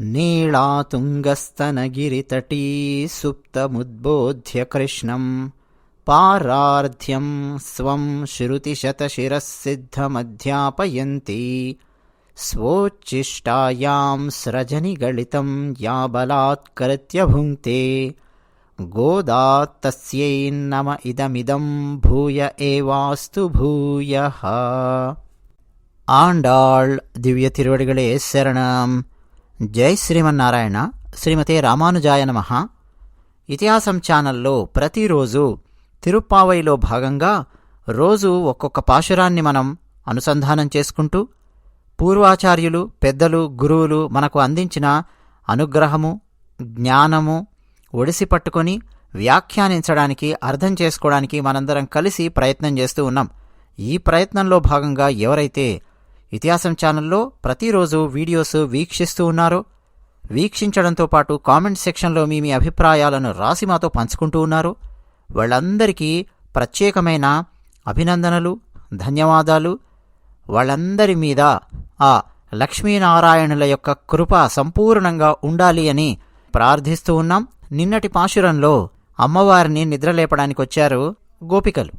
नीळातुङ्गस्तनगिरितटी सुप्तमुद्बोध्य कृष्णम् पार्रार्ध्यं स्वं श्रुतिशतशिरःसिद्धमध्यापयन्ती स्वोच्चिष्टायां स्रजनिगळितम् या बलात्कृत्य भुङ्क्ते गोदात्तस्यैन्नम इदमिदम् भूय एवास्तु भूयः। आण्डाळ् दिव्यतिरुवडिगळे शरणम् జై శ్రీమన్నారాయణ. శ్రీమతే రామానుజాయ నమ. ఇతిహాసం ఛానల్లో ప్రతిరోజు తిరుప్పావైలో భాగంగా రోజు ఒక్కొక్క పాశురాన్ని మనం అనుసంధానం చేసుకుంటూ పూర్వాచార్యులు పెద్దలు గురువులు మనకు అందించిన అనుగ్రహము జ్ఞానము ఒడిసి పట్టుకొని వ్యాఖ్యానించడానికి అర్థం చేసుకోవడానికి మనందరం కలిసి ప్రయత్నం చేస్తూ ఉన్నాం. ఈ ప్రయత్నంలో భాగంగా ఎవరైతే ఇతిహాసం ఛానల్లో ప్రతిరోజు వీడియోస్ వీక్షిస్తూ ఉన్నారు. వీక్షించడంతో పాటు కామెంట్ సెక్షన్లో మీ మీ అభిప్రాయాలను రాసి మాతో పంచుకుంటూ ఉన్నారు. వాళ్ళందరికీ ప్రత్యేకమైన అభినందనలు ధన్యవాదాలు. వాళ్ళందరి మీద ఆ లక్ష్మీనారాయణుల యొక్క కృప సంపూర్ణంగా ఉండాలి అని ప్రార్థిస్తూ ఉన్నాం. నిన్నటి పాశురంలో అమ్మవారిని నిద్రలేపడానికి వచ్చారు గోపికలు.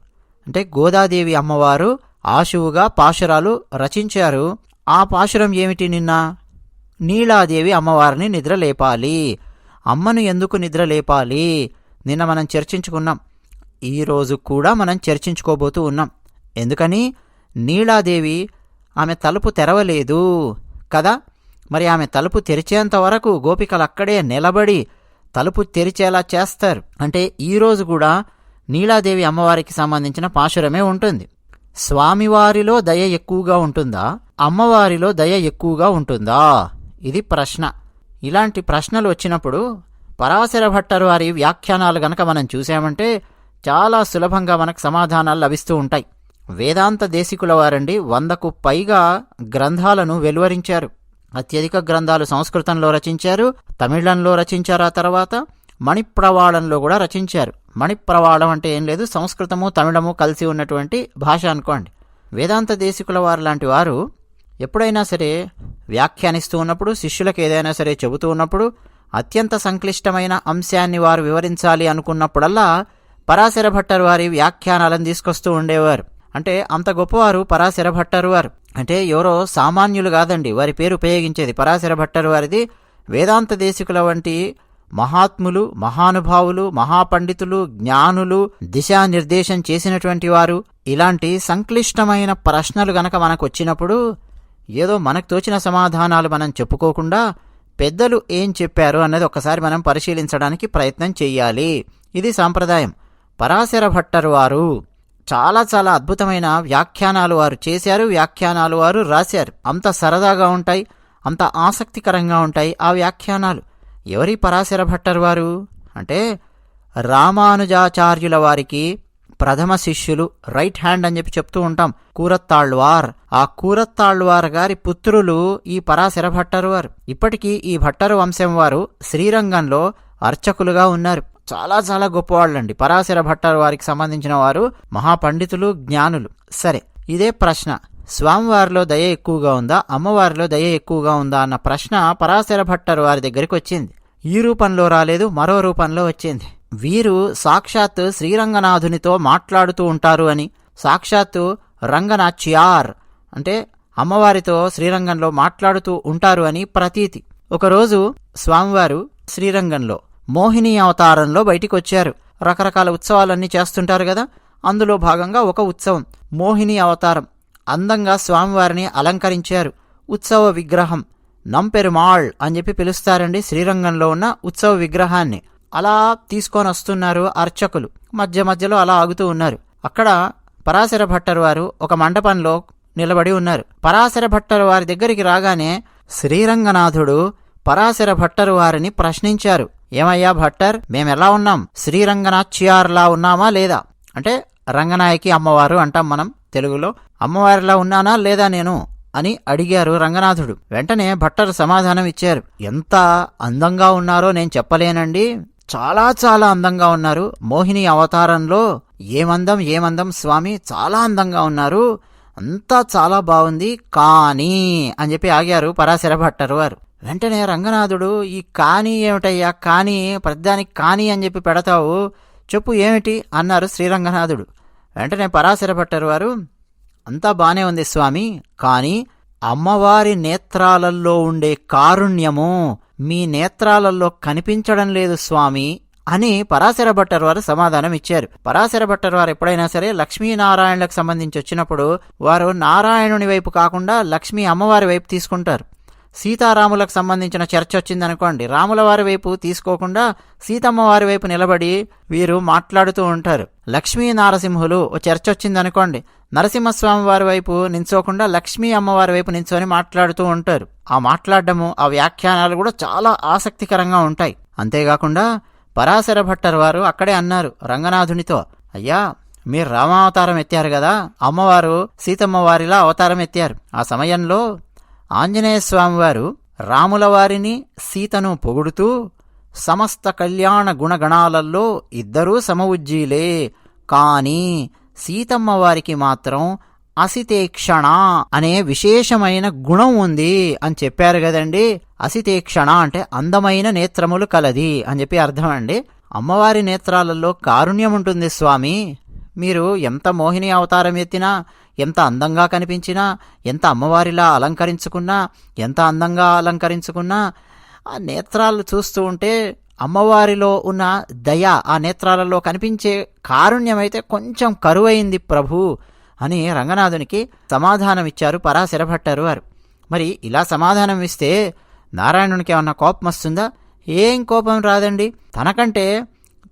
అంటే గోదాదేవి అమ్మవారు ఆశువుగా పాశురాలు రచించారు. ఆ పాశురం ఏమిటి నిన్న? నీలాదేవి అమ్మవారిని నిద్రలేపాలి అమ్మను ఎందుకు నిద్రలేపాలి నిన్న మనం చర్చించుకున్నాం. ఈరోజు కూడా మనం చర్చించుకోబోతూ ఉన్నాం. ఎందుకని? నీలాదేవి ఆమె తలుపు తెరవలేదు కదా? మరి ఆమె తలుపు తెరిచేంత వరకు గోపికలు అక్కడే నిలబడి తలుపు తెరిచేలా చేస్తారు. అంటే ఈరోజు కూడా నీలాదేవి అమ్మవారికి సంబంధించిన పాశురమే ఉంటుంది. స్వామివారిలో దయ ఎక్కువగా ఉంటుందా? అమ్మవారిలో దయ ఎక్కువగా ఉంటుందా? ఇది ప్రశ్న. ఇలాంటి ప్రశ్నలు వచ్చినప్పుడు పరాశర భట్టర్ వారి వ్యాఖ్యానాలు గనక మనం చూసామంటే చాలా సులభంగా మనకు సమాధానాలు లభిస్తూ ఉంటాయి. వేదాంత దేశికుల వారండి వందకు పైగా గ్రంథాలను వెలువరించారు. అత్యధిక గ్రంథాలు సంస్కృతంలో రచించారు తమిళంలో రచించారు ఆ తర్వాత మణిప్రవాళంలో కూడా రచించారు. మణిప్రవాళం అంటే ఏం లేదు సంస్కృతము తమిళము కలిసి ఉన్నటువంటి భాష అనుకోండి. వేదాంత దేశికుల వారు లాంటి వారు ఎప్పుడైనా సరే వ్యాఖ్యానిస్తూ ఉన్నప్పుడు శిష్యులకు ఏదైనా సరే చెబుతూ ఉన్నప్పుడు అత్యంత సంక్లిష్టమైన అంశాన్ని వారు వివరించాలి అనుకున్నప్పుడల్లా పరాశర భట్టరు వారి వ్యాఖ్యానాలను తీసుకొస్తూ ఉండేవారు. అంటే అంత గొప్పవారు పరాశర భట్టరు వారు. అంటే ఎవరో సామాన్యులు కాదండి వారి పేరు ఉపయోగించేది పరాశర భట్టరు వారిది. వేదాంత దేశికుల వంటి మహాత్ములు మహానుభావులు మహాపండితులు జ్ఞానులు దిశానిర్దేశం చేసినటువంటి వారు ఇలాంటి సంక్లిష్టమైన ప్రశ్నలు గనక మనకు వచ్చినప్పుడు ఏదో మనకు తోచిన సమాధానాలు మనం చెప్పుకోకుండా పెద్దలు ఏం చెప్పారు అన్నది ఒకసారి మనం పరిశీలించడానికి ప్రయత్నం చెయ్యాలి. ఇది సాంప్రదాయం. పరాశర భట్టరు వారు చాలా చాలా అద్భుతమైన వ్యాఖ్యానాలు వారు చేశారు. వ్యాఖ్యానాలు వారు రాశారు. అంత సరదాగా ఉంటాయి అంత ఆసక్తికరంగా ఉంటాయి ఆ వ్యాఖ్యానాలు. ఎవరి పరాశర భట్టరు వారు? అంటే రామానుజాచార్యుల వారికి ప్రథమ శిష్యులు రైట్ హ్యాండ్ అని చెప్పి చెప్తూ ఉంటాం. కూరత్తాళ్వార్. ఆ కూరత్తాళ్వార్ గారి పుత్రులు ఈ పరాశర భట్టరు వారు. ఇప్పటికీ ఈ భట్టరు వంశం వారు శ్రీరంగంలో అర్చకులుగా ఉన్నారు. చాలా చాలా గొప్పవాళ్ళండి. పరాశర భట్టరు వారికి సంబంధించిన వారు మహాపండితులు జ్ఞానులు. సరే ఇదే ప్రశ్న. స్వామివారిలో దయ ఎక్కువగా ఉందా? అమ్మవారిలో దయ ఎక్కువగా ఉందా? అన్న ప్రశ్న పరాశర భట్టరు వారి దగ్గరికి వచ్చింది. ఈ రూపంలో రాలేదు మరో రూపంలో వచ్చింది. వీరు సాక్షాత్ శ్రీరంగనాథునితో మాట్లాడుతూ ఉంటారు అని. సాక్షాత్తు రంగనాచ్యార్ అంటే అమ్మవారితో శ్రీరంగంలో మాట్లాడుతూ ఉంటారు అని ప్రతీతి. ఒకరోజు స్వామివారు శ్రీరంగంలో మోహిని అవతారంలో బయటికి వచ్చారు రకరకాల ఉత్సవాలన్నీ చేస్తుంటారు కదా? అందులో భాగంగా ఒక ఉత్సవం మోహిని అవతారం. అందంగా స్వామివారిని అలంకరించారు. ఉత్సవ విగ్రహం నంపెరుమాళ్ అని చెప్పి పిలుస్తారండి. శ్రీరంగంలో ఉన్న ఉత్సవ విగ్రహాన్ని. అలా తీసుకొని వస్తున్నారు అర్చకులు. మధ్య మధ్యలో అలా ఆగుతూ ఉన్నారు. అక్కడ పరాశర భట్టరు వారు ఒక మండపంలో నిలబడి ఉన్నారు. పరాశర భట్టరు వారి దగ్గరికి రాగానే శ్రీరంగనాథుడు పరాశర భట్టరు వారిని ప్రశ్నించారు. ఏమయ్యా భట్టర్ మేమెలా ఉన్నాం? శ్రీరంగనాథ్యార్లా ఉన్నామా లేదా? అంటే రంగనాయకి అమ్మవారు అంటాం మనం తెలుగులో. అమ్మవారిలా ఉన్నానా లేదా నేను? అని అడిగారు రంగనాథుడు. వెంటనే భట్టరు సమాధానం ఇచ్చారు. ఎంత అందంగా ఉన్నారో నేను చెప్పలేనండి. చాలా చాలా అందంగా ఉన్నారు. మోహిని అవతారంలో ఏమందం ఏమందం స్వామి చాలా అందంగా ఉన్నారు. అంతా చాలా బాగుంది. కానీ అని చెప్పి ఆగారు పరాశర భట్టరు వారు. వెంటనే రంగనాథుడు ఈ కాని ఏమిటయ్యా? కాని ప్రతిదానికి కాని అని చెప్పి పెడతావు. చెప్పు ఏమిటి? అన్నారు శ్రీరంగనాథుడు. వెంటనే పరాశర భట్టరు వారు అంతా బానే ఉంది స్వామి కాని అమ్మవారి నేత్రాలల్లో ఉండే కారుణ్యము మీ నేత్రాలలో కనిపించడం లేదు స్వామి అని పరాశర భట్టర్ వారు సమాధానం ఇచ్చారు. పరాశర భట్టర్ వారు ఎప్పుడైనా సరే లక్ష్మీనారాయణులకు సంబంధించి వచ్చినప్పుడు వారు నారాయణుని వైపు కాకుండా లక్ష్మీ అమ్మవారి వైపు తీసుకుంటారు. సీతారాములకు సంబంధించిన చర్చ వచ్చిందనుకోండి. రాముల వారి వైపు తీసుకోకుండా సీతమ్మ వారి వైపు నిలబడి వీరు మాట్లాడుతూ ఉంటారు. లక్ష్మీ నారసింహులు ఓ చర్చ వచ్చిందనుకోండి. నరసింహస్వామి వారి వైపు నించోకుండా లక్ష్మీ అమ్మవారి వైపు నించొని మాట్లాడుతూ ఉంటారు. ఆ మాట్లాడడము ఆ వ్యాఖ్యానాలు కూడా చాలా ఆసక్తికరంగా ఉంటాయి. అంతేకాకుండా పరాశర భట్టర్ వారు అక్కడే అన్నారు రంగనాథునితో అయ్యా మీరు రామావతారం ఎత్తారు కదా. అమ్మవారు సీతమ్మ వారిలా అవతారం ఎత్తారు. ఆ సమయంలో ఆంజనేయస్వామివారు రాములవారిని సీతను పొగుడుతూ సమస్త కళ్యాణ గుణగణాలల్లో ఇద్దరూ సమవుజ్జీలే. కాని సీతమ్మవారికి మాత్రం అసితేక్షణ అనే విశేషమైన గుణం ఉంది అని చెప్పారు కదండి. అసితేక్షణ అంటే అందమైన నేత్రములు కలది అని చెప్పి అర్థం అండి. అమ్మవారి నేత్రాలలో కారుణ్యం ఉంటుంది స్వామి. మీరు ఎంత మోహిని అవతారం ఎత్తినా ఎంత అందంగా కనిపించినా ఎంత అమ్మవారిలా అలంకరించుకున్నా ఎంత అందంగా అలంకరించుకున్నా ఆ నేత్రాలు చూస్తూ ఉంటే అమ్మవారిలో ఉన్న దయ ఆ నేత్రాలలో కనిపించే కారుణ్యమైతే కొంచెం కరువైంది ప్రభు అని రంగనాథునికి సమాధానం ఇచ్చారు పరాశర వారు. మరి ఇలా సమాధానం ఇస్తే నారాయణునికి ఏమన్నా కోపం వస్తుందా ఏం కోపం రాదండి. తనకంటే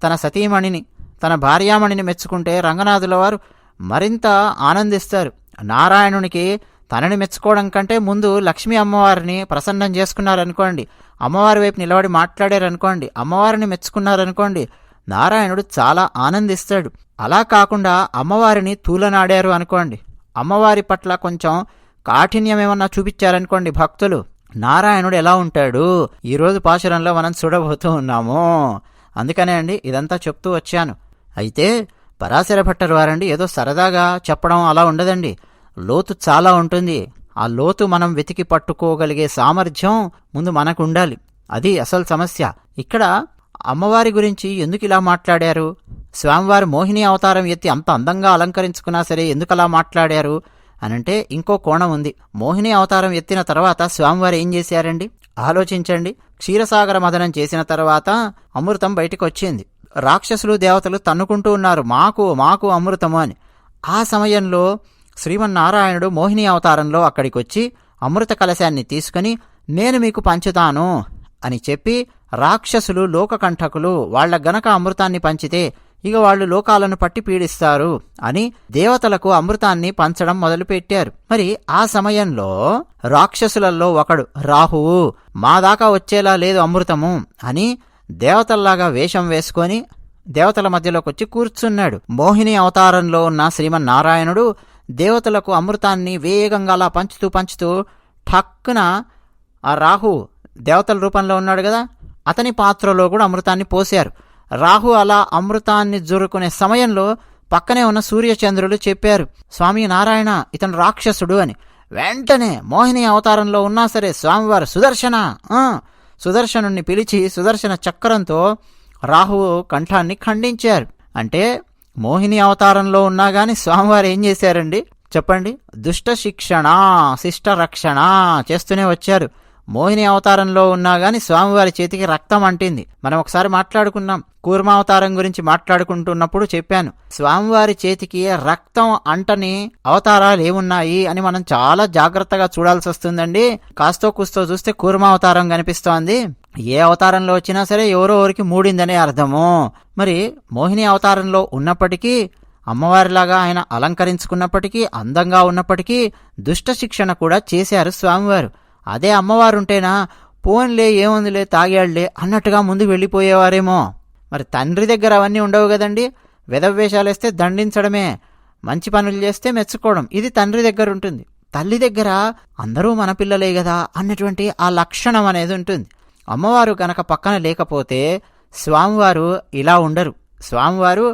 తన సతీమణిని తన భార్యామణిని మెచ్చుకుంటే రంగనాథుల వారు మరింత ఆనందిస్తారు. నారాయణునికి తనని మెచ్చుకోవడం కంటే ముందు లక్ష్మీ అమ్మవారిని ప్రసన్నం చేసుకున్నారనుకోండి. అమ్మవారి వైపు నిలబడి మాట్లాడారనుకోండి. అమ్మవారిని మెచ్చుకున్నారనుకోండి. నారాయణుడు చాలా ఆనందిస్తాడు. అలా కాకుండా అమ్మవారిని తూలనాడారు అనుకోండి. అమ్మవారి పట్ల కొంచెం కాఠిన్యం ఏమన్నా చూపించారనుకోండి భక్తులు నారాయణుడు ఎలా ఉంటాడు? ఈరోజు పాశురంలో మనం చూడబోతూ ఉన్నాము. అందుకనే అండి ఇదంతా చెప్తూ వచ్చాను. అయితే పరాశర భట్టర్ వారండి ఏదో సరదాగా చెప్పడం అలా ఉండదండి. లోతు చాలా ఉంటుంది. ఆ లోతు మనం వెతికి పట్టుకోగలిగే సామర్థ్యం ముందు మనకు ఉండాలి అది అసలు సమస్య. ఇక్కడ అమ్మవారి గురించి ఎందుకు ఇలా మాట్లాడారు? స్వామివారి మోహిని అవతారం ఎత్తి అంత అందంగా అలంకరించుకున్నా సరే ఎందుకు అలా మాట్లాడారు? అనంటే ఇంకో కోణం ఉంది. మోహిని అవతారం ఎత్తిన తర్వాత స్వామివారు ఏం చేశారండి? ఆలోచించండి. క్షీరసాగర మదనం చేసిన తర్వాత అమృతం బయటకు వచ్చింది రాక్షసులు దేవతలు తన్నుకుంటూ ఉన్నారు. మాకు మాకు అమృతము అని. ఆ సమయంలో శ్రీమన్నారాయణుడు మోహిని అవతారంలో అక్కడికి వచ్చి అమృత కలశాన్ని తీసుకుని నేను మీకు పంచుతాను అని చెప్పి రాక్షసులు లోకకంఠకులు వాళ్ళ గనక అమృతాన్ని పంచితే ఇక వాళ్ళు లోకాలను పట్టి పీడిస్తారు అని దేవతలకు అమృతాన్ని పంచడం మొదలుపెట్టారు. మరి ఆ సమయంలో రాక్షసులలో ఒకడు రాహువు మా దాకా వచ్చేలా లేదు అమృతము అని దేవతల్లాగా వేషం వేసుకొని దేవతల మధ్యలోకి వచ్చి కూర్చున్నాడు. మోహిని అవతారంలో ఉన్న శ్రీమన్నారాయణుడు దేవతలకు అమృతాన్ని వేగంగా అలా పంచుతూ పంచుతూ ఠక్కున ఆ రాహు దేవతల రూపంలో ఉన్నాడు కదా అతని పాత్రలో కూడా అమృతాన్ని పోశారు. రాహు అలా అమృతాన్ని జురుకునే సమయంలో పక్కనే ఉన్న సూర్యచంద్రులు చెప్పారు స్వామి నారాయణ ఇతను రాక్షసుడు అని. వెంటనే మోహిని అవతారంలో ఉన్నా సరే స్వామివారు సుదర్శన సుదర్శనుణ్ణి పిలిచి సుదర్శన చక్రంతో రాహువు కంఠాన్ని ఖండించారు. అంటే మోహిని అవతారంలో ఉన్నా గాని స్వామివారు ఏం చేశారండి? చెప్పండి. దుష్ట శిక్షణ శిష్ట రక్షణ చేస్తూనే వచ్చారు. మోహిని అవతారంలో ఉన్నా గాని స్వామివారి చేతికి రక్తం అంటింది. మనం ఒకసారి మాట్లాడుకున్నాం కూర్మావతారం గురించి మాట్లాడుకుంటున్నప్పుడు చెప్పాను. స్వామివారి చేతికి రక్తం అంటని అవతారాలు ఏమున్నాయి అని మనం చాలా జాగ్రత్తగా చూడాల్సి వస్తుందండి. కాస్తో కూస్తో చూస్తే కూర్మావతారం కనిపిస్తోంది. ఏ అవతారంలో వచ్చినా సరే ఎవరో ఎవరికి మూడిందనే అర్థము. మరి మోహిని అవతారంలో ఉన్నప్పటికీ అమ్మవారిలాగా ఆయన అలంకరించుకున్నప్పటికీ అందంగా ఉన్నప్పటికీ దుష్ట శిక్షణ కూడా చేశారు స్వామివారు. అదే అమ్మవారుంటేనా? పోన్లే ఏముందిలే తాగాళ్ళే అన్నట్టుగా ముందు వెళ్ళిపోయేవారేమో. మరి తండ్రి దగ్గర అవన్నీ ఉండవు కదండి? వేషాలేస్తే దండించడమే మంచి పనులు చేస్తే మెచ్చుకోవడం ఇది తండ్రి దగ్గర ఉంటుంది తల్లి దగ్గర అందరూ మన పిల్లలే కదా అన్నటువంటి ఆ లక్షణం అనేది ఉంటుంది. అమ్మవారు గనక పక్కన లేకపోతే స్వామివారు ఇలా ఉండరు. స్వామివారు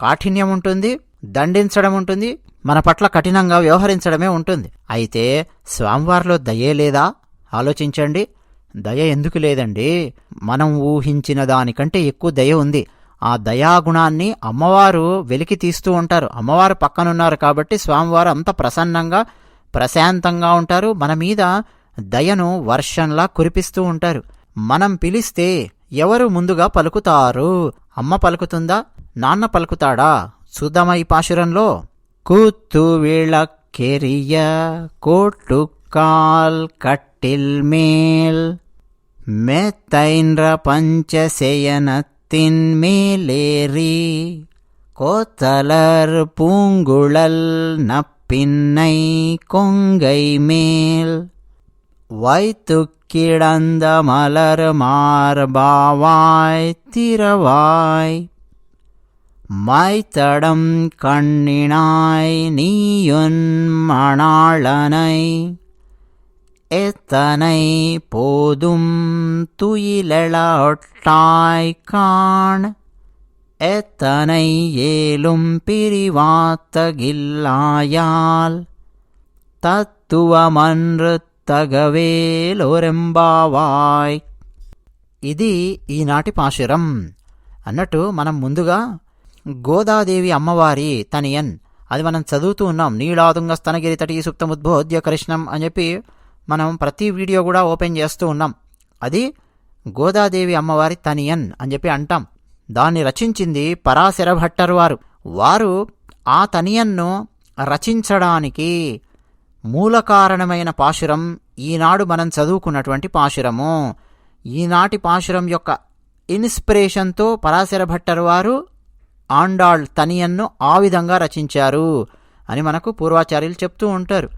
కాఠిన్యం ఉంటుంది దండించడం ఉంటుంది మన పట్ల కఠినంగా వ్యవహరించడమే ఉంటుంది. అయితే స్వామివారిలో దయే లేదా? ఆలోచించండి. దయ ఎందుకు లేదండి? మనం ఊహించిన దానికంటే ఎక్కువ దయ ఉంది. ఆ దయాగుణాన్ని అమ్మవారు వెలికి తీస్తూ ఉంటారు. అమ్మవారు పక్కనున్నారు కాబట్టి స్వామివారు అంత ప్రసన్నంగా ప్రశాంతంగా ఉంటారు. మన మీద దయను వర్షంలా కురిపిస్తూ ఉంటారు. మనం పిలిస్తే ఎవరు ముందుగా పలుకుతారు? అమ్మ పలుకుతుందా? నాన్న పలుకుతాడా? చూద్దామా ఈ పాశురంలో? கூத்து விளக்கெரிய கோட்டுக்கால் கட்டில் மேல் மெத்தைன்ற பஞ்சசயனத்தின் மேலேறி கோத்தலர் பூங்குழல் நப்பின்னை கொங்கை மேல் வைத்து கிடந்த மலர் மார்பாவாய் திரவாய் மாய்த்தடம் கண்ணினாய் நீயுன் மணாளனை எத்தனை போதும் துயிலொட்டாய் காண் எத்தனை ஏலும் பிரிவாத்தகில்லாயால் తత్తువమన్రు తగవేలోరెంబావాయ్ ఇది ఈనాటి పాశురం అన్నట్టు మనం ముందుగా గోదాదేవి అమ్మవారి తనియన్. అది మనం చదువుతూ ఉన్నాం. నీళాదుంగ స్తనగిరి తటి సుప్తముద్బోధ్య కృష్ణం అని చెప్పి మనం ప్రతి వీడియో కూడా ఓపెన్ చేస్తూ ఉన్నాం. అది గోదాదేవి అమ్మవారి తనియన్ అని చెప్పి అంటాం. దాన్ని రచించింది పరాశర భట్టర్ వారు. వారు ఆ తనియన్ను రచించడానికి మూల కారణమైన పాశురం ఈనాడు మనం చదువుకున్నటువంటి పాశురము. ఈనాటి పాశురం యొక్క ఇన్స్పిరేషన్తో పరాశర భట్టర్ వారు ఆండాళ్ తనియన్ను ఆ విధంగా రచించారు అని మనకు పూర్వాచార్యులు చెప్తూ ఉంటారు.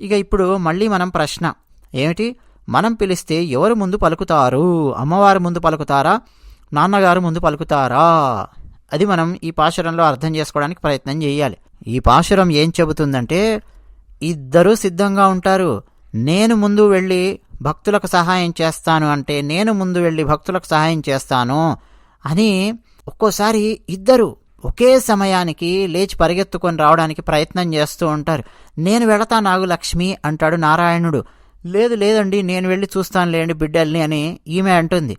ఇక ఇప్పుడు మళ్ళీ మనం ప్రశ్న. ఏమిటి? మనం పిలిస్తే ఎవరు ముందు పలుకుతారు? అమ్మవారు ముందు పలుకుతారా? నాన్నగారు ముందు పలుకుతారా? అది మనం ఈ పాశురంలో అర్థం చేసుకోవడానికి ప్రయత్నం చేయాలి. ఈ పాశురం ఏం చెబుతుందంటే ఇద్దరూ సిద్ధంగా ఉంటారు. నేను ముందు వెళ్ళి భక్తులకు సహాయం చేస్తాను అంటే నేను ముందు వెళ్ళి భక్తులకు సహాయం చేస్తాను అని ఒక్కోసారి ఇద్దరు ఒకే సమయానికి లేచి పరిగెత్తుకొని రావడానికి ప్రయత్నం చేస్తూ ఉంటారు. నేను వెళతా నాగు లక్ష్మి అంటాడు నారాయణుడు. లేదు లేదండి నేను వెళ్ళి చూస్తాను లేండి బిడ్డల్ని అని ఈమె అంటుంది.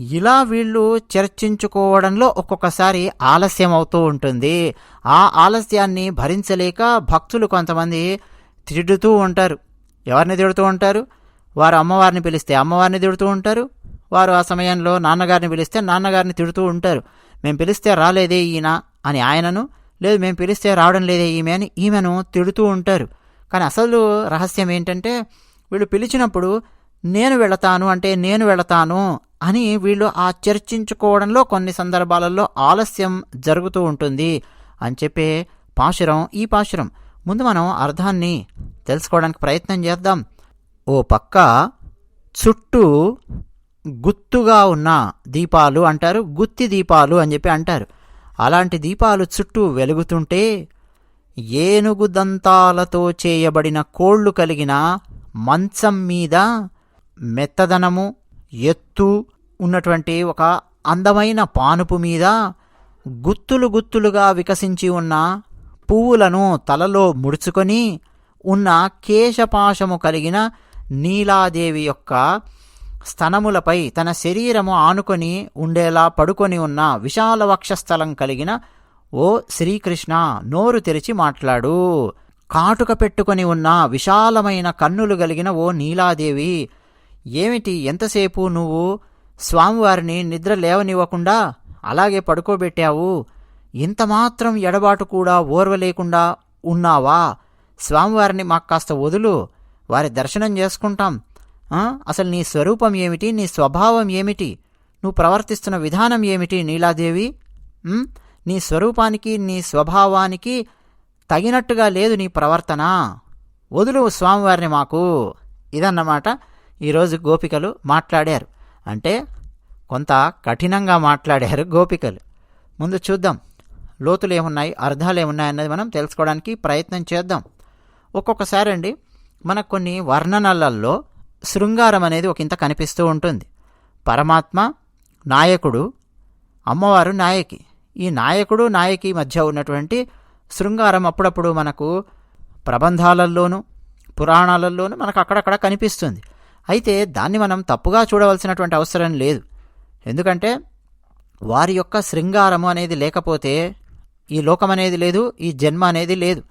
ఇలా వీళ్ళు చర్చించుకోవడంలో ఒక్కొక్కసారి ఆలస్యం అవుతూ ఉంటుంది. ఆ ఆలస్యాన్ని భరించలేక భక్తులు కొంతమంది తిడుతూ ఉంటారు. ఎవరిని తిడుతూ ఉంటారు? వారు అమ్మవారిని పిలిస్తే అమ్మవారిని తిడుతూ ఉంటారు. వారు ఆ సమయంలో నాన్నగారిని పిలిస్తే నాన్నగారిని తిడుతూ ఉంటారు. మేము పిలిస్తే రాలేదే ఈయన అని ఆయనను లేదు మేము పిలిస్తే రావడం లేదే ఈమె అని ఈమెను తిడుతూ ఉంటారు. కానీ అసలు రహస్యం ఏంటంటే వీళ్ళు పిలిచినప్పుడు నేను వెళతాను అంటే నేను వెళతాను అని వీళ్ళు ఆ చర్చించుకోవడంలో కొన్ని సందర్భాలలో ఆలస్యం జరుగుతూ ఉంటుంది అని చెప్పే పాశురం ఈ పాశురం. ముందు మనం అర్థాన్ని తెలుసుకోవడానికి ప్రయత్నం చేద్దాం. ఓ పక్క చుట్టూ గుత్తుగా ఉన్న దీపాలు అంటారు గుత్తి దీపాలు అని చెప్పి అంటారు. అలాంటి దీపాలు చుట్టూ వెలుగుతుంటే ఏనుగు దంతాలతో చేయబడిన కోళ్ళు కలిగిన మంచం మీద మెత్తదనము ఎత్తు ఉన్నటువంటి ఒక అందమైన పానుపు మీద గుత్తులు గుత్తులుగా వికసించి ఉన్న పువ్వులను తలలో ముడుచుకొని ఉన్న కేశపాశము కలిగిన నీలాదేవి యొక్క స్తనములపై తన శరీరము ఆనుకొని ఉండేలా పడుకొని ఉన్న విశాల వక్షస్థలం కలిగిన ఓ శ్రీకృష్ణ నోరు తెరిచి మాట్లాడు. కాటుక పెట్టుకొని ఉన్న విశాలమైన కన్నులు కలిగిన ఓ నీలాదేవి ఏమిటి ఎంతసేపు నువ్వు స్వామివారిని నిద్ర లేవనివ్వకుండా అలాగే పడుకోబెట్టావు? ఇంతమాత్రం ఎడబాటు కూడా ఓర్వలేకుండా ఉన్నావా? స్వామివారిని మాకు కాస్త వదులు వారి దర్శనం చేసుకుంటాం. అసలు నీ స్వరూపం ఏమిటి? నీ స్వభావం ఏమిటి? నువ్వు ప్రవర్తిస్తున్న విధానం ఏమిటి నీలాదేవి? నీ స్వరూపానికి నీ స్వభావానికి తగినట్టుగా లేదు నీ ప్రవర్తన. వదులు స్వామివారిని మాకు. ఇదన్నమాట ఈరోజు గోపికలు మాట్లాడారు. అంటే కొంత కఠినంగా మాట్లాడారు గోపికలు. ముందు చూద్దాం. లోతులు ఏమున్నాయి అర్థాలు ఏమున్నాయి అన్నది మనం తెలుసుకోవడానికి ప్రయత్నం చేద్దాం. ఒక్కొక్కసారి అండి మనకు కొన్ని వర్ణనలల్లో శృంగారం అనేది ఒక ఇంత కనిపిస్తూ ఉంటుంది. పరమాత్మ నాయకుడు అమ్మవారు నాయకి. ఈ నాయకుడు నాయకి మధ్య ఉన్నటువంటి శృంగారం అప్పుడప్పుడు మనకు ప్రబంధాలలోనూ పురాణాలలోనూ మనకు అక్కడక్కడ కనిపిస్తుంది. అయితే దాన్ని మనం తప్పుగా చూడవలసినటువంటి అవసరం లేదు. ఎందుకంటే వారి యొక్క శృంగారము అనేది లేకపోతే ఈ లోకం అనేది లేదు ఈ జన్మ అనేది లేదు.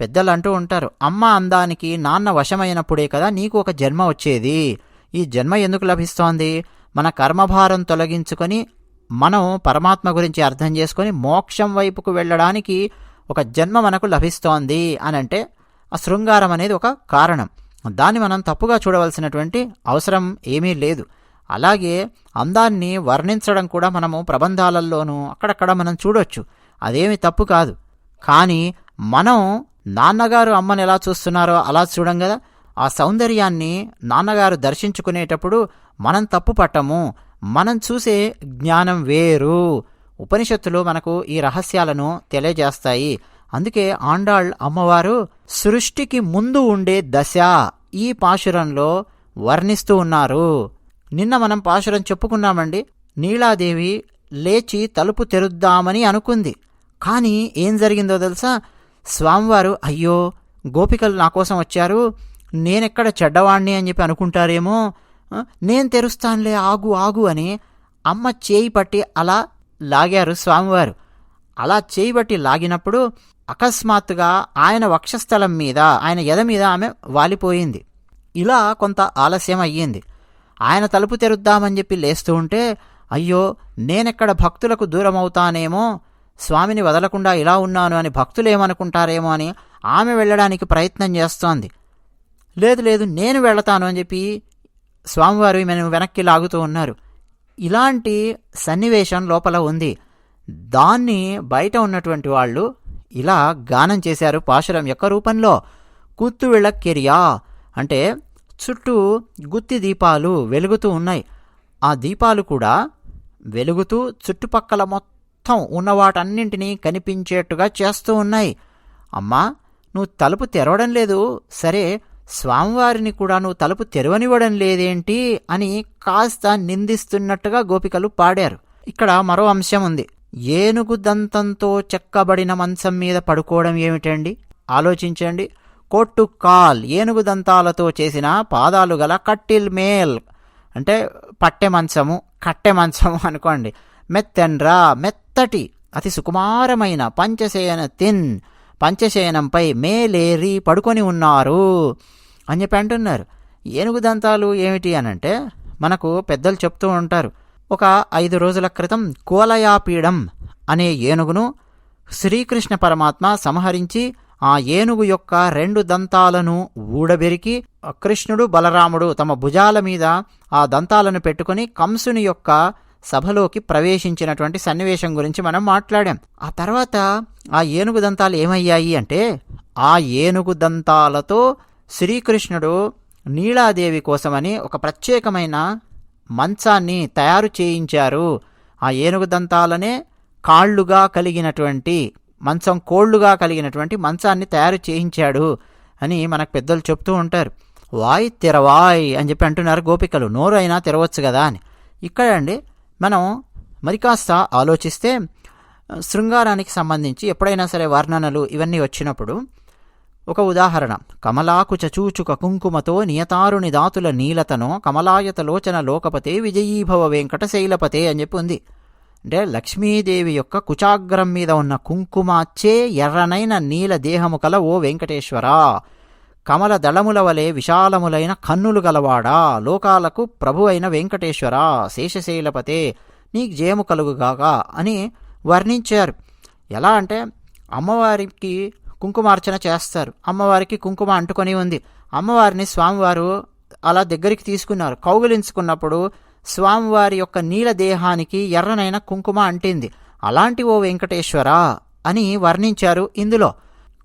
పెద్దలు అంటూ ఉంటారు అమ్మ అందానికి నాన్న వశమైనప్పుడే కదా నీకు ఒక జన్మ వచ్చేది. ఈ జన్మ ఎందుకు లభిస్తోంది? మన కర్మభారం తొలగించుకొని మనం పరమాత్మ గురించి అర్థం చేసుకొని మోక్షం వైపుకు వెళ్ళడానికి ఒక జన్మ మనకు లభిస్తోంది అని అంటే ఆ శృంగారం అనేది ఒక కారణం. దాన్ని మనం తప్పుగా చూడవలసినటువంటి అవసరం ఏమీ లేదు. అలాగే అందాన్ని వర్ణించడం కూడా మనము ప్రబంధాలలోనూ అక్కడక్కడ మనం చూడొచ్చు. అదేమి తప్పు కాదు. కానీ మనం నాన్నగారు అమ్మని ఎలా చూస్తున్నారో అలా చూడం కదా ఆ సౌందర్యాన్ని నాన్నగారు దర్శించుకునేటప్పుడు మనం తప్పు పట్టము మనం చూసే జ్ఞానం వేరు. ఉపనిషత్తులు మనకు ఈ రహస్యాలను తెలియజేస్తాయి. అందుకే ఆండాళ్ అమ్మవారు సృష్టికి ముందు ఉండే దశ ఈ పాశురంలో వర్ణిస్తూ ఉన్నారు. నిన్న మనం పాశురం చెప్పుకున్నామండి నీలాదేవి లేచి తలుపు తెరుద్దామని అనుకుంది. కానీ ఏం జరిగిందో తెలుసా? స్వామివారు అయ్యో గోపికలు నా కోసం వచ్చారు. నేనెక్కడ చెడ్డవాణ్ణి అని చెప్పి అనుకుంటారేమో. నేను తెరుస్తానులే ఆగు ఆగు అని అమ్మ చేయి పట్టి అలా లాగారు స్వామివారు. అలా చేయి పట్టి లాగినప్పుడు అకస్మాత్తుగా ఆయన వక్షస్థలం మీద ఆయన ఎద మీద ఆమె వాలిపోయింది. ఇలా కొంత ఆలస్యం అయ్యింది. ఆయన తలుపు తెరుద్దామని చెప్పి లేస్తూ ఉంటే అయ్యో నేనెక్కడ భక్తులకు దూరం అవుతానేమో స్వామిని వదలకుండా ఇలా ఉన్నాను అని భక్తులు ఏమనుకుంటారేమో అని ఆమె వెళ్ళడానికి ప్రయత్నం చేస్తోంది. లేదు లేదు నేను వెళతాను అని చెప్పి స్వామివారు ఈమెను వెనక్కి లాగుతూ ఉన్నారు. ఇలాంటి సన్నివేశం లోపల ఉంది. దాన్ని బయట ఉన్నటువంటి వాళ్ళు ఇలా గానం చేశారు పాశురం యొక్క రూపంలో. కుత్తు విళక్కెరియా అంటే చుట్టూ గుత్తి దీపాలు వెలుగుతూ ఉన్నాయి. ఆ దీపాలు కూడా వెలుగుతూ చుట్టుపక్కల మొత్తం ఉన్న వాటన్నింటినీ కనిపించేట్టుగా చేస్తూ ఉన్నాయి. అమ్మా నువ్వు తలుపు తెరవడం లేదు. సరే స్వామివారిని కూడా నువ్వు తలుపు తెరవనివ్వడం లేదేంటి అని కాస్త నిందిస్తున్నట్టుగా గోపికలు పాడారు. ఇక్కడ మరో అంశం ఉంది. ఏనుగు దంతంతో చెక్కబడిన మంచం మీద పడుకోవడం ఏమిటండి? ఆలోచించండి. కొట్టు కాల్ ఏనుగు దంతాలతో చేసిన పాదాలు గల కట్టిల్ మేల్ అంటే పట్టె మంచము కట్టె మంచము అనుకోండి. మెత్తెన్రా మెత్తటి అతి సుకుమారమైన పంచశయన తిన్ పంచశయనంపై మేలేరి పడుకొని ఉన్నారు అని చెప్పి అంటున్నారు. ఏనుగు దంతాలు ఏమిటి అనంటే మనకు పెద్దలు చెప్తూ ఉంటారు ఒక ఐదు రోజుల క్రితం కోలయాపీడం అనే ఏనుగును శ్రీకృష్ణ పరమాత్మ సంహరించి ఆ ఏనుగు యొక్క రెండు దంతాలను ఊడబెరికి కృష్ణుడు బలరాముడు తమ భుజాల మీద ఆ దంతాలను పెట్టుకుని కంసుని యొక్క సభలోకి ప్రవేశించినటువంటి సన్నివేశం గురించి మనం మాట్లాడాం. ఆ తర్వాత ఆ ఏనుగు దంతాలు ఏమయ్యాయి అంటే ఆ ఏనుగు దంతాలతో శ్రీకృష్ణుడు నీలాదేవి కోసమని ఒక ప్రత్యేకమైన మంచాన్ని తయారు చేయించారు. ఆ ఏనుగు దంతాలనే కాళ్ళుగా కలిగినటువంటి మంచం కోళ్ళుగా కలిగినటువంటి మంచాన్ని తయారు చేయించాడు అని మనకు పెద్దలు చెప్తూ ఉంటారు. వాయ్ తెరవాయ్ అని చెప్పి అంటున్నారు గోపికలు. నోరు అయినా తెరవచ్చు కదా అని. ఇక్కడ అండి మనం మరి కాస్త ఆలోచిస్తే శృంగారానికి సంబంధించి ఎప్పుడైనా సరే వర్ణనలు ఇవన్నీ వచ్చినప్పుడు ఒక ఉదాహరణ. కమలాకు చచూచుక కుంకుమతో నియతారుని దాతుల నీలతనో కమలాయత లోచన లోకపతే విజయీభవ వెంకటశైలపతే అని చెప్పి ఉంది. అంటే లక్ష్మీదేవి యొక్క కుచాగ్రం మీద ఉన్న కుంకుమాచ్చే ఎర్రనైన నీల దేహము కల ఓ వెంకటేశ్వరా. కమల దళముల వలె విశాలములైన కన్నులు గలవాడా? లోకాలకు ప్రభు అయిన వెంకటేశ్వరా శేషశైలపతే నీకు జయము కలుగుగాక అని వర్ణించారు. ఎలా అంటే అమ్మవారికి కుంకుమార్చన చేస్తారు. అమ్మవారికి కుంకుమ అంటుకొని ఉంది. అమ్మవారిని స్వామివారు అలా దగ్గరికి తీసుకున్నారు. కౌగిలించుకున్నప్పుడు స్వామివారి యొక్క నీల దేహానికి ఎర్రనైన కుంకుమ అంటింది. అలాంటి ఓ వెంకటేశ్వర అని వర్ణించారు ఇందులో.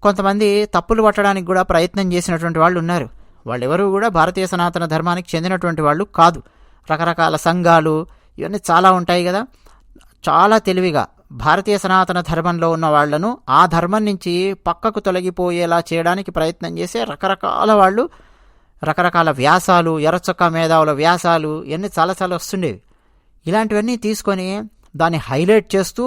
కొంతమంది తప్పులు పట్టడానికి కూడా ప్రయత్నం చేసినటువంటి వాళ్ళు ఉన్నారు. వాళ్ళెవరూ కూడా భారతీయ సనాతన ధర్మానికి చెందినటువంటి వాళ్ళు కాదు. రకరకాల సంఘాలు ఇవన్నీ చాలా ఉంటాయి కదా. చాలా తెలివిగా భారతీయ సనాతన ధర్మంలో ఉన్న వాళ్ళను ఆ ధర్మం నుంచి పక్కకు తొలగిపోయేలా చేయడానికి ప్రయత్నం చేసే రకరకాల వాళ్ళు రకరకాల వ్యాసాలు ఎర్రచొక్క మేధావుల వ్యాసాలు ఇవన్నీ చాలా చాలా వస్తుండేవి. ఇలాంటివన్నీ తీసుకొని దాన్ని హైలైట్ చేస్తూ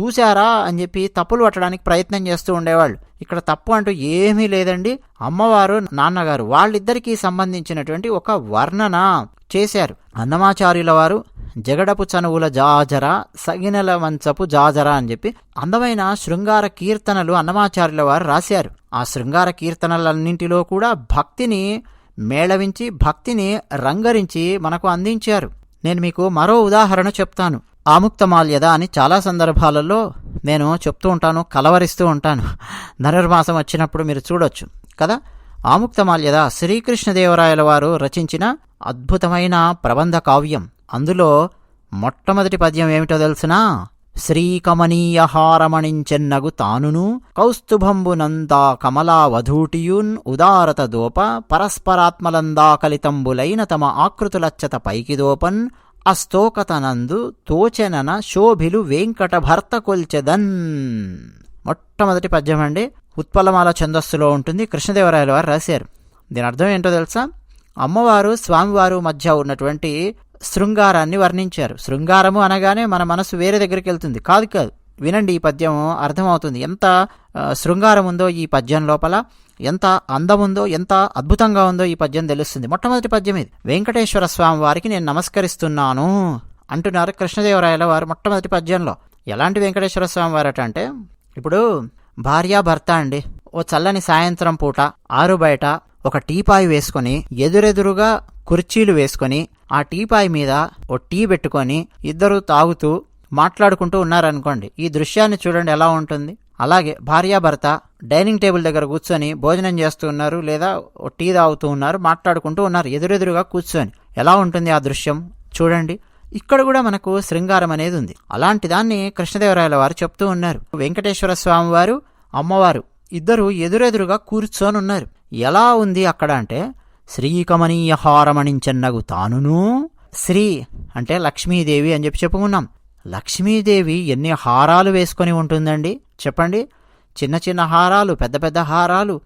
చూశారా అని చెప్పి తప్పులు పట్టడానికి ప్రయత్నం చేస్తూ ఉండేవాళ్ళు. ఇక్కడ తప్పు అంటూ ఏమీ లేదండి. అమ్మవారు నాన్నగారు వాళ్ళిద్దరికీ సంబంధించినటువంటి ఒక వర్ణన చేశారు. అన్నమాచార్యుల వారు జగడపు చనువుల జాజర సగినల మంచపు జాజర అని చెప్పి అందమైన శృంగార కీర్తనలు అన్నమాచార్యుల వారు రాశారు. ఆ శృంగార కీర్తనలన్నింటిలో కూడా భక్తిని మేళవించి భక్తిని రంగరించి మనకు అందించారు. నేను మీకు మరో ఉదాహరణ చెప్తాను. ఆముక్తమాల్యద అని చాలా సందర్భాలలో నేను చెప్తూ ఉంటాను కలవరిస్తూ ఉంటాను. ధనుర్మాసం వచ్చినప్పుడు మీరు చూడొచ్చు కదా? ఆముక్తమాల్యద శ్రీకృష్ణదేవరాయల వారు రచించిన అద్భుతమైన ప్రబంధ కావ్యం. అందులో మొట్టమొదటి పద్యం ఏమిటో తెలుసునా? శ్రీకమనీయహారమణించెన్నగు తానును కౌస్తుభంబునందా కమలావధూటియున్ ఉదారత దోప పరస్పరాత్మలందా కలితంబులైన తమ ఆకృతులచ్చత పైకి దోపన్ అస్తోకతనందు తోచెనన శోభిలు వెంకట భర్త కొల్చెదన్ మొట్టమొదటి పద్యం అండి ఉత్పలమాల ఛందస్సులో ఉంటుంది కృష్ణదేవరాయల వారు రాశారు దీని అర్థం ఏంటో తెలుసా? అమ్మవారు స్వామివారు మధ్య ఉన్నటువంటి శృంగారాన్ని వర్ణించారు. శృంగారము అనగానే మన మనసు వేరే దగ్గరికి వెళ్తుంది. కాదు కాదు వినండి ఈ పద్యం అర్థమవుతుంది. ఎంత శృంగారం ఉందో ఈ పద్యం లోపల ఎంత అందముందో ఎంత అద్భుతంగా ఉందో ఈ పద్యం తెలుస్తుంది. మొట్టమొదటి పద్యం ఇది. వెంకటేశ్వర స్వామి వారికి నేను నమస్కరిస్తున్నాను అంటున్నారు కృష్ణదేవరాయల వారు మొట్టమొదటి పద్యంలో. ఎలాంటి వెంకటేశ్వర స్వామి వారట అంటే ఇప్పుడు భార్యాభర్త అండి. ఓ చల్లని సాయంత్రం పూట ఆరు బయట ఒక టీపాయ్ వేసుకొని ఎదురెదురుగా కుర్చీలు వేసుకొని ఆ టీపాయ్ మీద ఓ టీ పెట్టుకొని ఇద్దరు తాగుతూ మాట్లాడుకుంటూ ఉన్నారనుకోండి. ఈ దృశ్యాన్ని చూడండి ఎలా ఉంటుంది. అలాగే భార్యాభర్త డైనింగ్ టేబుల్ దగ్గర కూర్చొని భోజనం చేస్తూ ఉన్నారు లేదా టీ తాగుతూ ఉన్నారు మాట్లాడుకుంటూ ఉన్నారు. ఎదురెదురుగా కూర్చొని. ఎలా ఉంటుంది ఆ దృశ్యం? చూడండి. ఇక్కడ కూడా మనకు శృంగారం అనేది ఉంది. అలాంటి దాన్ని కృష్ణదేవరాయల వారు చెప్తూ ఉన్నారు. వెంకటేశ్వర స్వామి వారు అమ్మవారు ఇద్దరు ఎదురెదురుగా కూర్చొని ఉన్నారు. ఎలా ఉంది అక్కడ అంటే శ్రీకమనీయ హారమణించన్నగు తానును శ్రీ అంటే లక్ష్మీదేవి అని చెప్పి చెప్పుకున్నాం. లక్ష్మీదేవి ఎన్ని హారాలు వేసుకొని ఉంటుందండి? చెప్పండి. చిన్న చిన్న హారాలు పెద్ద పెద్ద హారాలు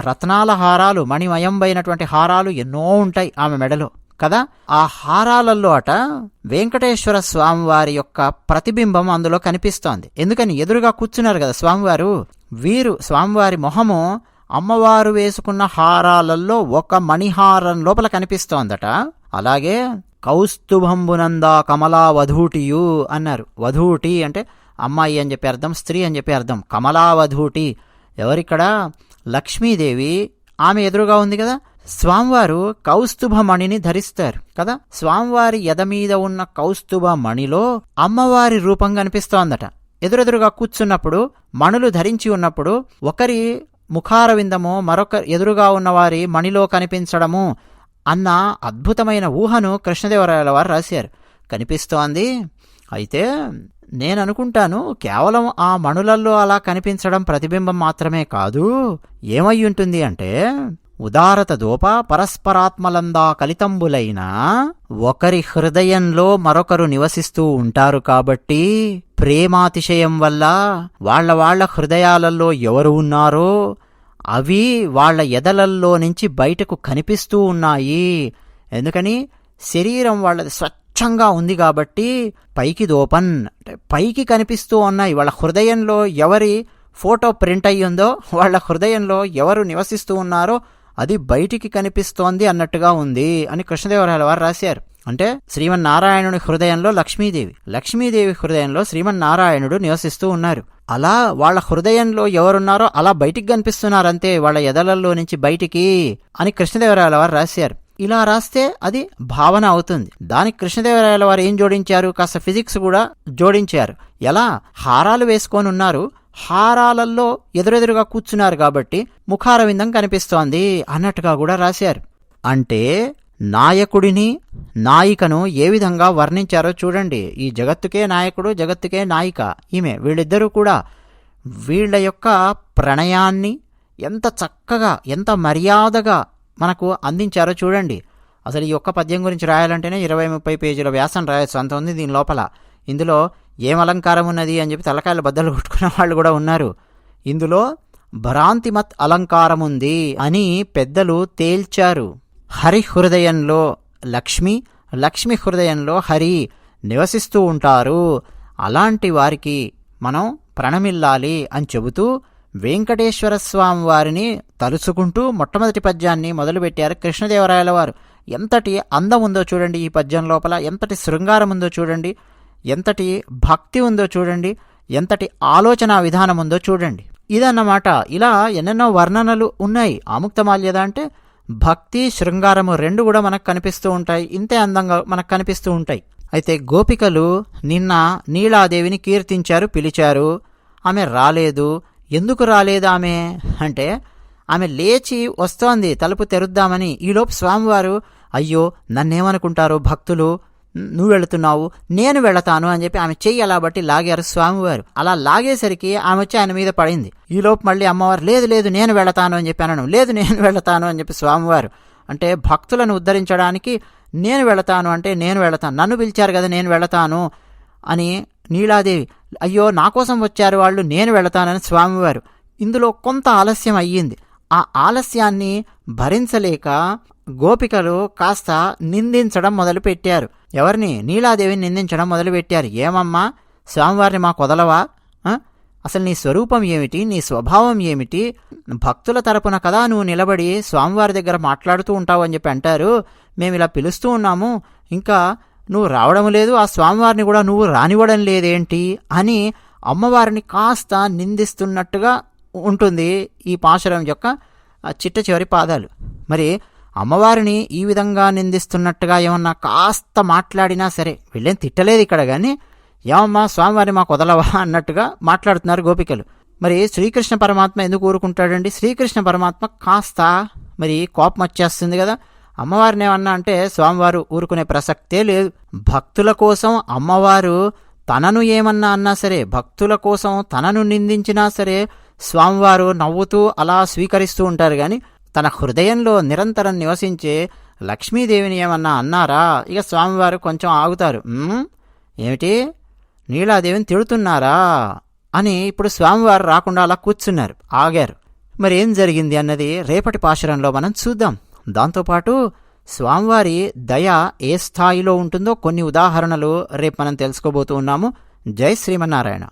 రత్నాల హారాలు మణిమయంబైనటువంటి హారాలు ఎన్నో ఉంటాయి ఆమె మెడలో కదా? ఆ హారాలలో అట వెంకటేశ్వర స్వామివారి యొక్క ప్రతిబింబం అందులో కనిపిస్తోంది. ఎందుకని? ఎదురుగా కూర్చున్నారు కదా స్వామివారు. వీరు స్వామివారి మొహము అమ్మవారు వేసుకున్న హారాలలో ఒక మణిహారం లోపల కనిపిస్తోందట. అలాగే కౌస్తుభంబునందా కమలా వధూటియు అన్నారు. వధూటి అంటే అమ్మాయి అని చెప్పి అర్థం స్త్రీ అని చెప్పి అర్థం. కమలావధూటి ఎవరిక్కడ? లక్ష్మీదేవి. ఆమె ఎదురుగా ఉంది కదా? స్వామివారు కౌస్తుభ మణిని ధరిస్తారు కదా? స్వామివారి ఎద మీద ఉన్న కౌస్తుభ మణిలో అమ్మవారి రూపం కనిపిస్తోందట. ఎదురెదురుగా కూర్చున్నప్పుడు మణులు ధరించి ఉన్నప్పుడు ఒకరి ముఖారవిందము మరొక ఎదురుగా ఉన్నవారి మణిలో కనిపించడము అన్న అద్భుతమైన ఊహను కృష్ణదేవరాయల వారు రాశారు. కనిపిస్తోంది. అయితే నేను అనుకుంటాను కేవలం ఆ మణులల్లో అలా కనిపించడం ప్రతిబింబం మాత్రమే కాదు. ఏమై ఉంటుంది అంటే ఉదారత దోప పరస్పరాత్మలందా కలితంబులైన ఒకరి హృదయంలో మరొకరు నివసిస్తూ ఉంటారు కాబట్టి ప్రేమాతిశయం వల్ల వాళ్ళ వాళ్ళ హృదయాలలో ఎవరు ఉన్నారో అవి వాళ్ళ ఎదలల్లో నుంచి బయటకు కనిపిస్తూ ఉన్నాయి. ఎందుకని? శరీరం వాళ్ళది స్వచ్ఛంగా ఉంది కాబట్టి పైకి దోపన్ అంటే పైకి కనిపిస్తూ ఉన్నాయి. వాళ్ళ హృదయంలో ఎవరి ఫోటో ప్రింట్ అయ్యిందో వాళ్ళ హృదయంలో ఎవరు నివసిస్తూ ఉన్నారో అది బయటికి కనిపిస్తోంది అన్నట్టుగా ఉంది అని కృష్ణదేవరాయల వారు రాశారు. అంటే శ్రీమన్నారాయణుడి హృదయంలో లక్ష్మీదేవి లక్ష్మీదేవి హృదయంలో శ్రీమన్నారాయణుడు నివసిస్తూ ఉన్నారు. అలా వాళ్ళ హృదయంలో ఎవరున్నారో అలా బయటికి కనిపిస్తున్నారంతే వాళ్ళ ఎదలల్లో నుంచి బయటికి అని కృష్ణదేవరాయల వారు రాశారు. ఇలా రాస్తే అది భావన అవుతుంది. దానికి కృష్ణదేవరాయల వారు ఏం జోడించారు? కాస్త ఫిజిక్స్ కూడా జోడించారు. ఎలా? హారాలు వేసుకొని ఉన్నారు. హారాలల్లో ఎదురెదురుగా కూర్చున్నారు కాబట్టి ముఖారవిందం కనిపిస్తోంది అన్నట్టుగా కూడా రాశారు. అంటే నాయకుడిని నాయికను ఏ విధంగా వర్ణించారో చూడండి. ఈ జగత్తుకే నాయకుడు జగత్తుకే నాయిక. ఈమె వీళ్ళిద్దరూ కూడా వీళ్ళ యొక్క ప్రణయాన్ని ఎంత చక్కగా ఎంత మర్యాదగా మనకు అందించారో చూడండి. అసలు ఈ ఒక్క పద్యం గురించి రాయాలంటేనే ఇరవై ముప్పై పేజీల వ్యాసం రాయొచ్చు అంత ఉంది దీని లోపల. ఇందులో ఏం అలంకారం ఉన్నది అని చెప్పి తలకాయలు బద్దలు కొట్టుకున్న వాళ్ళు కూడా ఉన్నారు. ఇందులో భ్రాంతిమత్ అలంకారం ఉంది అని పెద్దలు తేల్చారు. హరి హృదయంలో లక్ష్మి లక్ష్మి హృదయంలో హరి నివసిస్తూ ఉంటారు. అలాంటి వారికి మనం ప్రణమిల్లాలి అని చెబుతూ వెంకటేశ్వర స్వామి వారిని తలుచుకుంటూ మొట్టమొదటి పద్యాన్ని మొదలుపెట్టారు కృష్ణదేవరాయల వారు. ఎంతటి అందం ఉందో చూడండి ఈ పద్యం లోపల ఎంతటి శృంగారం ఉందో చూడండి ఎంతటి భక్తి ఉందో చూడండి ఎంతటి ఆలోచన విధానం ఉందో చూడండి. ఇదన్నమాట. ఇలా ఎన్నెన్నో వర్ణనలు ఉన్నాయి. ఆముక్తమాల్యద అంటే భక్తి శృంగారము రెండు కూడా మనకు కనిపిస్తూ ఉంటాయి. ఇంతే అందంగా మనకు కనిపిస్తూ ఉంటాయి. అయితే గోపికలు నిన్న నీలాదేవిని కీర్తించారు పిలిచారు. ఆమె రాలేదు. ఎందుకు రాలేదు ఆమె? అంటే ఆమె లేచి వస్తోంది తలుపు తెరుద్దామని. ఈలోపు స్వామివారు అయ్యో నన్నేమనుకుంటారు భక్తులు? నువ్వు వెళుతున్నావు నేను వెళతాను అని చెప్పి ఆమె చెయ్యి అలా బట్టి లాగారు స్వామివారు. అలా లాగేసరికి ఆమె వచ్చి ఆయన మీద పడింది. ఈలోపు మళ్ళీ అమ్మవారు లేదు లేదు నేను వెళతాను అని చెప్పి అనను. లేదు నేను వెళతాను అని చెప్పి స్వామివారు. అంటే భక్తులను ఉద్ధరించడానికి నేను వెళతాను అంటే నేను వెళతాను. నన్ను పిలిచారు కదా నేను వెళతాను అని నీలాదేవి. అయ్యో నా కోసం వచ్చారు వాళ్ళు నేను వెళతానని స్వామివారు. ఇందులో కొంత ఆలస్యం అయ్యింది. ఆ ఆలస్యాన్ని భరించలేక గోపికలు కాస్త నిందించడం మొదలుపెట్టారు. ఎవరిని? నీలాదేవిని నిందించడం మొదలుపెట్టారు. ఏమమ్మా? స్వామివారిని మా కొదలవా అసలు నీ స్వరూపం ఏమిటి? నీ స్వభావం ఏమిటి? భక్తుల తరపున కదా నువ్వు నిలబడి స్వామివారి దగ్గర మాట్లాడుతూ ఉంటావు అని చెప్పి అంటారు. మేము ఇలా పిలుస్తూ ఉన్నాము. ఇంకా నువ్వు రావడం లేదు. ఆ స్వామివారిని కూడా నువ్వు రానివ్వడం లేదేంటి? అని అమ్మవారిని కాస్త నిందిస్తున్నట్టుగా ఉంటుంది ఈ పాశురం యొక్క చిట్ట చివరి పాదాలు. మరి అమ్మవారిని ఈ విధంగా నిందిస్తున్నట్టుగా ఏమన్నా కాస్త మాట్లాడినా సరే వీళ్ళేం తిట్టలేదు ఇక్కడ కానీ ఏమమ్మా స్వామివారిని మాకు వదలవా అన్నట్టుగా మాట్లాడుతున్నారు గోపికలు. మరి శ్రీకృష్ణ పరమాత్మ ఎందుకు ఊరుకుంటాడండి? శ్రీకృష్ణ పరమాత్మ కాస్త మరి కోపం వచ్చేస్తుంది కదా. అమ్మవారిని ఏమన్నా అంటే స్వామివారు ఊరుకునే ప్రసక్తే లేదు. భక్తుల కోసం అమ్మవారు తనను ఏమన్నా అన్నా సరే భక్తుల కోసం తనను నిందించినా సరే స్వామివారు నవ్వుతూ అలా స్వీకరిస్తూ ఉంటారు కానీ తన హృదయంలో నిరంతరం నివసించే లక్ష్మీదేవిని ఏమన్నా అన్నారా? ఇక స్వామివారు కొంచెం ఆగుతారు. ఏమిటి? నీలాదేవిని తిడుతున్నారా? అని ఇప్పుడు స్వామివారు రాకుండా అలా కూర్చున్నారు. ఆగారు. మరి ఏం జరిగింది అన్నది రేపటి పాశురంలో మనం చూద్దాం. దాంతోపాటు స్వామివారి దయ ఏ స్థాయిలో ఉంటుందో కొన్ని ఉదాహరణలు రేపు మనం తెలుసుకోబోతూ ఉన్నాము. జై శ్రీమన్నారాయణ.